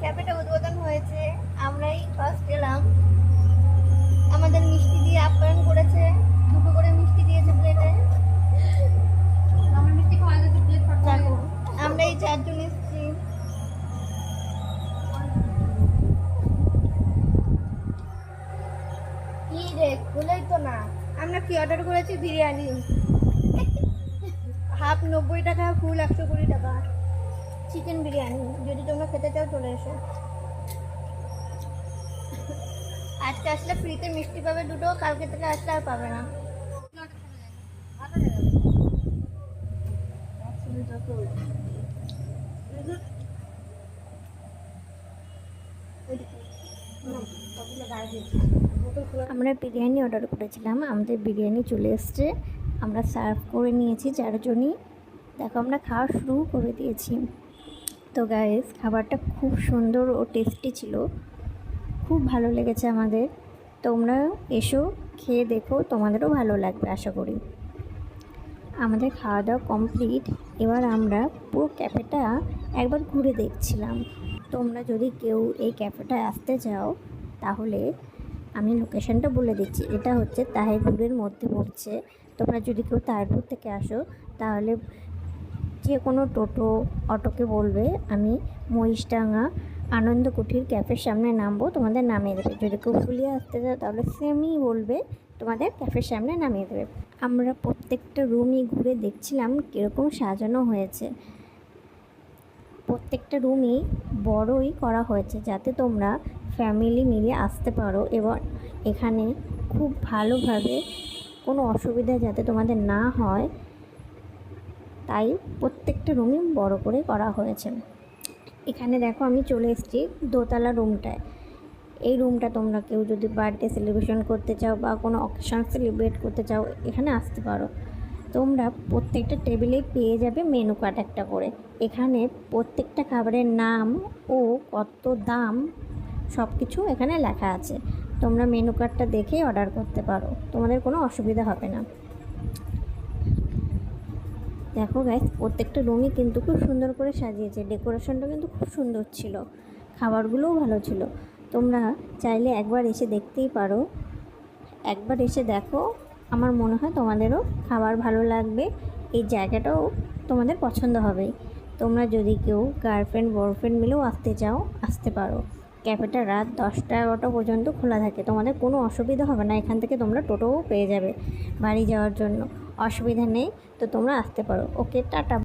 ক্যাফেটা উদ্বোধন হয়েছে। আমরাই ফার্স্ট এলাম। আমাদের মিষ্টি দিয়ে আপ্যায়ন করেছে। দুটো করে মিষ্টি দিয়েছে প্লেটে আমার মিষ্টি খাওয়া গেছে প্লেট আমরা এই চারজন এসেছি। কি রে খুলেই তো না। আমরা কি অর্ডার করেছি? বিরিয়ানি। হাফ নব্বই টাকা ফুল একশো কুড়ি টাকা। চিকেন বিরিয়ানি, যদি তোমরা খেতে চাও চলে এসো। আজকে আসলে ফ্রিতে মিষ্টি পাবে দুটো, কালকে থেকে আসলে আর পাবে না। আমরা বিরিয়ানি অর্ডার করেছিলাম, আমাদের বিরিয়ানি চলে এসছে। আমরা সার্ভ করে নিয়েছি চারজনই। দেখো, আমরা খাওয়া শুরু করে দিয়েছি। তো গাইস খাবারটা খুব সুন্দর ও টেস্টি ছিল। খুব ভালো লেগেছে আমাদের। তোমরা এসো, খেয়ে দেখো, তোমাদেরও ভালো লাগবে, আশা করি। আমাদের খাওয়া দাওয়া কমপ্লিট এবার আমরা পুরো ক্যাফেটা একবার ঘুরে দেখছিলাম। তোমরা যদি কেউ এই ক্যাফেটায় আসতে চাও, তাহলে আমি লোকেশনটা বলে দিচ্ছি। এটা হচ্ছে তাহিরপুরের মধ্যে পড়ছে। তোমরা যদি কেউ তাহিরপুর থেকে আসো, তাহলে যে কোনো টোটো অটোকে বলবে, আমি মহিষডাঙ্গা আনন্দ কুঠির ক্যাফের সামনে নামবো, তোমাদের নামিয়ে দেবে। যদি কেউ ফুলিয়ে আসতে চাও তাহলে সেমই বলবে, তোমাদের ক্যাফের সামনে নামিয়ে দেবে। আমরা প্রত্যেকটা রুমই ঘুরে দেখছিলাম কীরকম সাজানো হয়েছে। প্রত্যেকটা রুমই বড়ই করা হয়েছে যাতে তোমরা ফ্যামিলি মিলে আসতে পারো এবং এখানে খুব ভালোভাবে কোনো অসুবিধা যাতে তোমাদের না হয়। তাই প্রত্যেকটা রুমই বড় করে করা হয়েছে। এখানে দেখো আমি চলে এসেছি দোতলা রুমটায়। এই রুমটা তোমরা কেউ যদি বার্থডে সেলিব্রেশন করতে চাও বা কোনো অকেশন সেলিব্রেট করতে চাও, এখানে আসতে পারো। তোমরা প্রত্যেকটা টেবিলেই পেয়ে যাবে মেনু কার্ড একটা করে। এখানে প্রত্যেকটা খাবারের নাম ও কত দাম সব কিছু এখানে লেখা আছে। তোমরা মেনু কার্ডটা দেখে অর্ডার করতে পারো। তোমাদের কোনো অসুবিধা হবে না। দেখো গাইস প্রত্যেকটা রুমই কিন্তু খুব সুন্দর করে সাজিয়েছে। ডেকোরেশনটা কিন্তু খুব সুন্দর ছিল। খাবারগুলোও ভালো ছিল। তোমরা চাইলে একবার এসে দেখতেই পারো। একবার এসে দেখো, আমার মনে হয় তোমাদেরও খাবার ভালো লাগবে। এই জায়গাটাও তোমাদের পছন্দ হবে। তোমরা যদি কেউ গার্লফ্রেন্ড বয়ফ্রেন্ড মিলেও আসতে চাও, আসতে পারো। ক্যাফেটা রাত দশটা, এগারোটা পর্যন্ত খোলা থাকে। তোমাদের কোনো অসুবিধা হবে না। এখান থেকে তোমরা টোটোও পেয়ে যাবে বাড়ি যাওয়ার জন্য। অসুবিধা নেই তো তোমরা আসতে পারো। Okay tata.